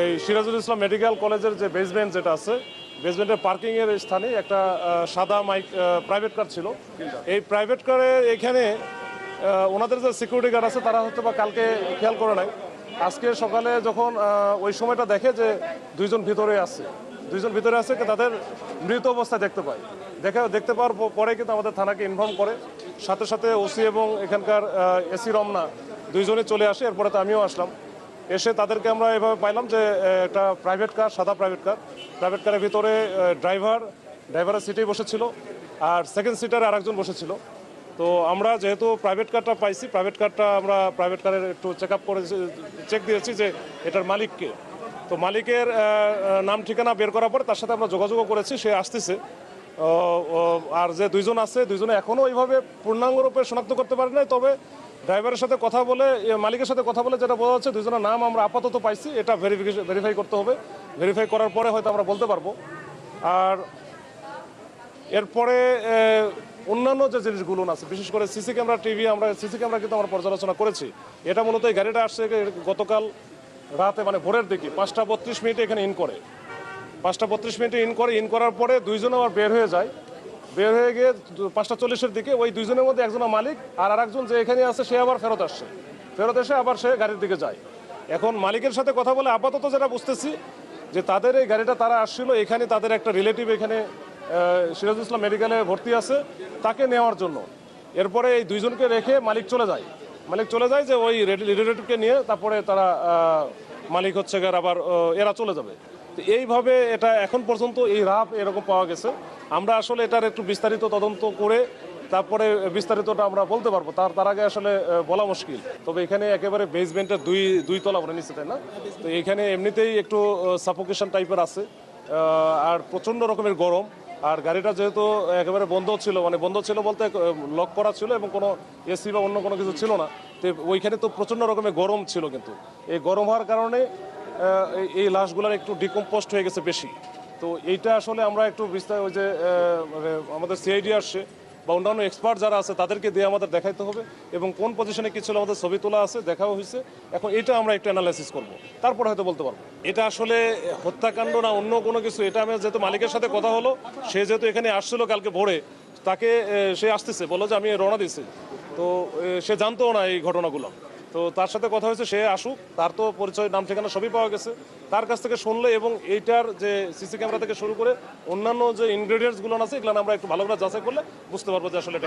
এই সিরাজুল ইসলাম মেডিকেল কলেজের যে বেসমেন্ট যেটা আছে বেসমেন্টের পার্কিং এর স্থানে একটা সাদা মাইক প্রাইভেট কার ছিল। এই প্রাইভেট কারে এখানে ওনাদের যে সিকিউরিটি গার্ড আছে, তারা হয়তো বা কালকে খেয়াল করে নাই। আজকে সকালে যখন ওই সময়টা দেখে যে দুইজন ভিতরে আছে। দুইজন ভিতরে আছে তাদের মৃত অবস্থায় দেখতে পায়। দেখে, দেখতে পাওয়ার পরে কিন্তু আমাদের থানাকে ইনফর্ম করে। সাথে সাথে ওসি এবং এখানকার এসি রমনা দুইজনে চলে আসে, এরপরে তো আমিও আসলাম। এসে তাদেরকে আমরা এভাবে পাইলাম যে একটা প্রাইভেট কার সাদা প্রাইভেট কার প্রাইভেট কারের ভিতরে ড্রাইভার ড্রাইভারের সিটেই বসেছিল আর সেকেন্ড সিটারে আরেকজন বসেছিল। তো আমরা যেহেতু প্রাইভেট কারটা পাইছি প্রাইভেট কারটা আমরা প্রাইভেট কারের একটু চেক আপ করে চেক দিয়েছি যে এটার মালিককে তো মালিকের নাম ঠিকানা বের করার পরে তার সাথে আমরা যোগাযোগও করেছি, সে আসতেছে। আর যে দুইজন আছে, দুইজনে এখনও ওইভাবে পূর্ণাঙ্গ রূপে শনাক্ত করতে পারি নাই, তবে ড্রাইভারের সাথে কথা বলে মালিকের সাথে কথা বলে যেটা বোঝা যাচ্ছে দুইজনের নাম আমরা আপাতত পাইছি, এটা ভেরিফিকেশন ভেরিফাই করতে হবে। ভেরিফাই করার পরে হয়তো আমরা বলতে পারব। আর এরপরে অন্যান্য যে জিনিসগুলো আছে, বিশেষ করে সিসি ক্যামেরা, টিভি, আমরা, সিসি ক্যামেরা কিন্তু আমরা পর্যালোচনা করেছি। এটা মূলত এই গাড়িটা আসছে গতকাল রাতে মানে ভোরের দিকে, পাঁচটা বত্রিশ মিনিটে এখানে ইন করে। পাঁচটা বত্রিশ মিনিটে ইন করে ইন করার পরে দুইজন আবার বের হয়ে যায়। বের হয়ে গিয়ে পাঁচটা চল্লিশের দিকে ওই দুইজনের মধ্যে একজন মালিক আর আরেকজন যে এখানে আছে সে আবার ফেরত আসছে। ফেরত এসে আবার সে গাড়ির দিকে যায়। এখন মালিকের সাথে কথা বলে আপাতত যেটা বুঝতেছি যে তাদের এই গাড়িটা তারা আসছিল এখানে তাদের একটা রিলেটিভ এখানে আহ, সিরাজুল ইসলাম মেডিকেলে ভর্তি আছে তাকে নেওয়ার জন্য। এরপরে এই দুইজনকে রেখে মালিক চলে যায়। মালিক চলে যায় যে ওই রিলেটিভকে নিয়ে তারপরে তারা মালিক হচ্ছে আবার এরা চলে যাবে। তো এইভাবে এটা এখন পর্যন্ত এই রাপ এরকম পাওয়া গেছে। আমরা আসলে এটার একটু বিস্তারিত তদন্ত করে তারপরে বিস্তারিতটা আমরা বলতে পারব। তার তার আগে আসলে বলা মুশকিল। তবে এখানে একেবারে বেসমেন্টের দুই দুই তলা করে নিচ্ছে তাই না? তো এখানে এমনিতেই একটু সাফোকেশন টাইপের আছে। আর প্রচণ্ড রকমের গরম। আর গাড়িটা যেহেতু একেবারে বন্ধ ছিল মানে বন্ধ ছিল বলতে লক করা ছিল এবং কোনো এসি বা অন্য কোনো কিছু ছিল না। তো ওইখানে তো প্রচণ্ড রকমের গরম ছিল কিন্তু। এই গরম হওয়ার কারণে এই- লাশগুলোর একটু ডিকম্পোস্ট হয়ে গেছে বেশি। তো এইটা আসলে আমরা একটু বিস্তার ওই যে মানে আমাদের সিআইডি আসছে বা অন্যান্য এক্সপার্ট যারা আছে, তাদেরকে দিয়ে আমাদের দেখাইতে হবে এবং কোন পজিশনে কি ছিল আমাদের ছবি তোলা আছে, দেখাও হয়েছে এখন এটা আমরা একটু অ্যানালাইসিস করব। তারপর হয়তো বলতে পারব। এটা আসলে হত্যাকাণ্ড না অন্য কোনো কিছু, এটা আমি যেহেতু মালিকের সাথে কথা হলো, সে যেহেতু এখানে আসছিল কালকে ভোরে, তাকে সে আসতেছে বলো যে আমি রওনা দিচ্ছি তো সে জানতো না এই ঘটনাগুলো। তো তার সাথে কথা হয়েছে, সে আসুক তার তো পরিচয়, নাম, ঠিকানা সবই পাওয়া গেছে তার কাছ থেকে শুনলে এবং এইটার যে সিসি ক্যামেরা থেকে শুরু করে অন্যান্য যে ইনগ্রেডিয়েন্টসগুলো আছে, এগুলো আমরা একটু ভালো করে যাচাই করলে বুঝতে পারব যে আসলে।